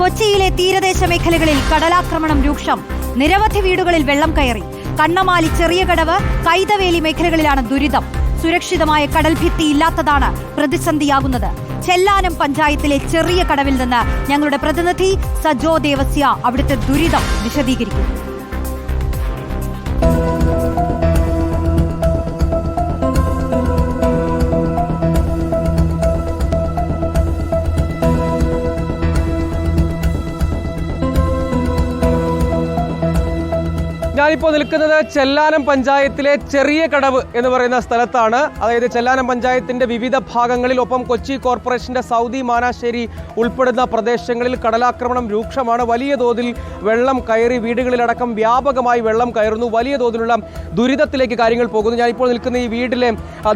കൊച്ചിയിലെ തീരദേശ മേഖലകളിൽ കടലാക്രമണം രൂക്ഷം. നിരവധി വീടുകളിൽ വെള്ളം കയറി. കണ്ണമാലി ചെറിയ കടവ് കൈതവേലി മേഖലകളിലാണ് ദുരിതം. സുരക്ഷിതമായ കടൽഭിത്തി ഇല്ലാത്തതാണ് പ്രതിസന്ധിയാകുന്നത്. ചെല്ലാനം പഞ്ചായത്തിലെ ചെറിയ കടവിൽ നിന്ന് ഞങ്ങളുടെ പ്രതിനിധി സജോ ദേവസ്യ അവിടുത്തെ ദുരിതം വിശദീകരിക്കും. ഞാനിപ്പോൾ നിൽക്കുന്നത് ചെല്ലാനം പഞ്ചായത്തിലെ ചെറിയ കടവ് എന്ന് പറയുന്ന സ്ഥലത്താണ്. അതായത് ചെല്ലാനം പഞ്ചായത്തിന്റെ വിവിധ ഭാഗങ്ങളിൽ ഒപ്പം കൊച്ചി കോർപ്പറേഷന്റെ സൗദി മാനാശ്ശേരി ഉൾപ്പെടുന്ന പ്രദേശങ്ങളിൽ കടലാക്രമണം രൂക്ഷമാണ്. വലിയ തോതിൽ വെള്ളം കയറി വീടുകളിലടക്കം വ്യാപകമായി വെള്ളം കയറുന്നു. വലിയ തോതിലുള്ള ദുരിതത്തിലേക്ക് കാര്യങ്ങൾ പോകുന്നു. ഞാനിപ്പോൾ നിൽക്കുന്ന ഈ വീട്ടിലെ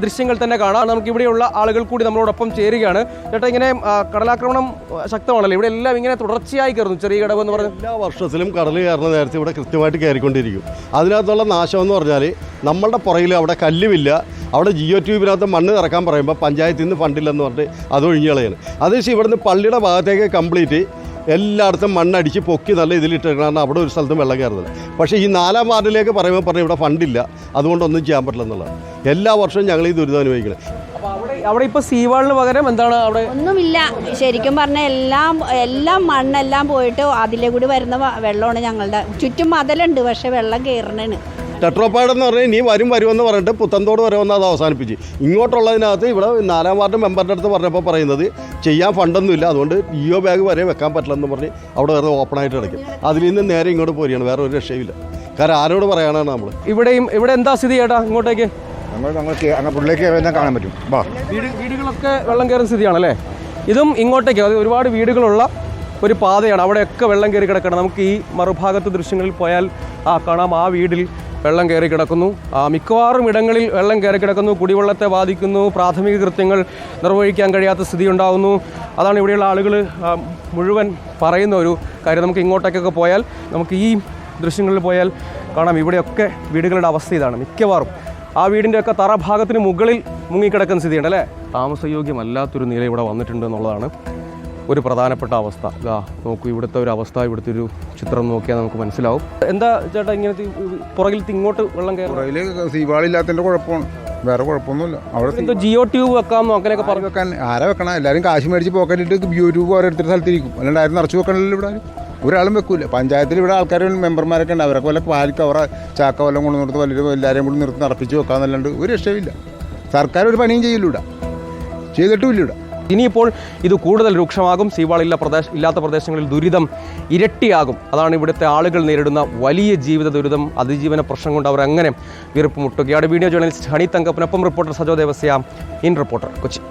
ദൃശ്യങ്ങൾ തന്നെ കാണാം. നമുക്ക് ഇവിടെയുള്ള ആളുകൾ കൂടി നമ്മളോടൊപ്പം ചേരുകയാണ്. ചേട്ടാ ഇങ്ങനെ കടലാക്രമണം ശക്തമാണല്ലോ. ഇവിടെ എല്ലാം ഇങ്ങനെ തുടർച്ചയായി കയറുന്നു ചെറിയ കടവ് എന്ന് പറഞ്ഞാൽ എല്ലാ വർഷത്തിലും കടൽ കയറുന്ന നേരത്തെ ഇവിടെ കൃത്യമായിട്ട് കയറിക്കൊണ്ടിരിക്കും. അതിനകത്തുള്ള നാശം എന്ന് പറഞ്ഞാൽ നമ്മളുടെ പുറകിൽ അവിടെ കല്ലുമില്ല. അവിടെ ജിയോ ട്യൂബിനകത്ത് മണ്ണ് നിറക്കാൻ പറയുമ്പോൾ പഞ്ചായത്തിൽ നിന്ന് ഫണ്ടില്ലെന്ന് പറഞ്ഞിട്ട് അത് ഒഴിഞ്ഞു കളയാണ്. അത് വെച്ച് ഇവിടുന്ന് പള്ളിയുടെ ഭാഗത്തേക്ക് കംപ്ലീറ്റ് എല്ലായിടത്തും മണ്ണടിച്ച് പൊക്കി നല്ല ഇതിലിട്ടിട്ടാണ് അവിടെ ഒരു സ്ഥലത്തും വെള്ളം കയറുന്നത്. പക്ഷേ ഈ നാലാം വാർഡിലേക്ക് പറയുമ്പോൾ പറഞ്ഞാൽ ഇവിടെ ഫണ്ടില്ല. അതുകൊണ്ടൊന്നും ചെയ്യാൻ പറ്റില്ല എന്നുള്ളതാണ്. എല്ലാ വർഷവും ഞങ്ങൾ ഈ ദുരിതം അനുഭവിക്കുന്നത് അവിടെ ഇപ്പൊ സീവാളിന് പകരം എന്താണ് അവിടെ? ഒന്നുമില്ല. ശരിക്കും പറഞ്ഞാൽ എല്ലാം എല്ലാം മണ്ണെല്ലാം പോയിട്ട് അതിലെ കൂടി വരുന്ന വ- വെള്ളമാണ് ഞങ്ങളുടെ. ചുറ്റും മതലുണ്ട് പക്ഷെ വെള്ളം കയറണാണ് ടെട്രോപ്പാടെന്ന് പറഞ്ഞാൽ ഇനി വരും വരുമെന്ന് പറഞ്ഞിട്ട് പുത്തന്തോട് വരുമെന്ന് അത് അവസാനിപ്പിച്ച്. ഇങ്ങോട്ടുള്ളതിനകത്ത് ഇവിടെ നാലാം വാർഡ് മെമ്പറിന്റെ അടുത്ത് പറഞ്ഞപ്പോൾ പറയുന്നത് ചെയ്യാൻ ഫണ്ടൊന്നുമില്ല അതുകൊണ്ട് ഇയോ ബാഗ് വരെ വെക്കാൻ പറ്റില്ലെന്ന് പറഞ്ഞ് അവിടെ വേറെ ഓപ്പൺ ആയിട്ട് കിടക്കും. അതിൽ നിന്ന് നേരെ ഇങ്ങോട്ട് പോരുകയാണ് വേറെ ഒരു രക്ഷയില്ല കാരണം ആരോട് പറയാനാണ് നമ്മൾ ഇവിടെയും ഇവിടെ എന്താ സ്ഥിതി ചേട്ടാ ഇങ്ങോട്ടേക്ക്? കാണാൻ പറ്റും. വാ വീട് വീടുകളൊക്കെ വെള്ളം കയറുന്ന സ്ഥിതിയാണല്ലേ? ഇതും ഇങ്ങോട്ടേക്ക് അത് ഒരുപാട് വീടുകളുള്ള ഒരു പാതയാണ്. അവിടെയൊക്കെ വെള്ളം കയറി കിടക്കണം. നമുക്ക് ഈ മറുഭാഗത്ത് ദൃശ്യങ്ങളിൽ പോയാൽ ആ കാണാം ആ വീടിൽ വെള്ളം കയറി കിടക്കുന്നു. ആ മിക്കവാറും ഇടങ്ങളിൽ വെള്ളം കയറി കിടക്കുന്നു. കുടിവെള്ളത്തെ ബാധിക്കുന്നു. പ്രാഥമിക കൃത്യങ്ങൾ നിർവഹിക്കാൻ കഴിയാത്ത സ്ഥിതി ഉണ്ടാകുന്നു അതാണ് ഇവിടെയുള്ള ആളുകൾ മുഴുവൻ പറയുന്ന ഒരു കാര്യം. നമുക്ക് ഇങ്ങോട്ടേക്കൊക്കെ പോയാൽ നമുക്ക് ഈ ദൃശ്യങ്ങളിൽ പോയാൽ കാണാം. ഇവിടെയൊക്കെ വീടുകളുടെ അവസ്ഥ ഇതാണ്. മിക്കവാറും ആ വീടിന്റെ ഒക്കെ തറ ഭാഗത്തിന് മുകളിൽ മുങ്ങിക്കിടക്കുന്ന സ്ഥിതിയുണ്ട് അല്ലേ? താമസയോഗ്യമല്ലാത്തൊരു നില ഇവിടെ വന്നിട്ടുണ്ട് എന്നുള്ളതാണ് ഒരു പ്രധാനപ്പെട്ട അവസ്ഥ. ഇതാ നോക്കൂ ഇവിടുത്തെ ഒരു അവസ്ഥ ഇവിടുത്തെ ഒരു ചിത്രം നോക്കിയാൽ നമുക്ക് മനസ്സിലാവും. എന്താ ചേട്ടാ ഇങ്ങനത്തെ പുറകിൽ ഇങ്ങോട്ട് വെള്ളം കയറും കുഴപ്പമാണ്. വേറെ കുഴപ്പമൊന്നുമില്ല. അവിടെ എന്തോ ജിയോ ട്യൂബ് വെക്കാമെന്നോ അങ്ങനെയൊക്കെ പറഞ്ഞു. വെക്കാൻ ആരാ വെക്കണം? എല്ലാവരും കാശ് മേടിച്ച് പോക്കറ്റിട്ട് ട്യൂബ് ഓരോരുത്തരുടെ സ്ഥലത്തിരിക്കും അല്ലാണ്ട് ആരും നിറച്ച് വെക്കണല്ലോ ഇവിടെ ആരും. ഒരാളും വെക്കൂല. പഞ്ചായത്തിൽ ഇവിടെ ആൾക്കാരും മെമ്പർമാരൊക്കെ ഉണ്ട്. അവരൊക്കെ വല്ല പാലിക്ക് അവരെ ചാക്ക വല്ലതും കൊണ്ട് നിർത്ത് വല്ലതും എല്ലാവരെയും കൂടി നിർത്തി നടപ്പിച്ച് വെക്കാന്നല്ലാണ്ട് ഒരു രക്ഷയില്ല സർക്കാർ ഒരു പണിയും ചെയ്യില്ലൂടെ ചെയ്തിട്ടുമില്ല ഇവിടെ. ഇനിയിപ്പോൾ ഇത് കൂടുതൽ രൂക്ഷമാകും. സീവാളില്ല പ്രദേശ ഇല്ലാത്ത പ്രദേശങ്ങളിൽ ദുരിതം ഇരട്ടിയാകും. അതാണ് ഇവിടുത്തെ ആളുകൾ നേരിടുന്ന വലിയ ജീവിത ദുരിതം അതിജീവന പ്രശ്നം കൊണ്ട് അവർ അങ്ങനെ വീർപ്പ് മുട്ടുകയാണ് video journalist honey തങ്കപ്പനൊപ്പം reporter Sajo Devassia. In reporter Kochi.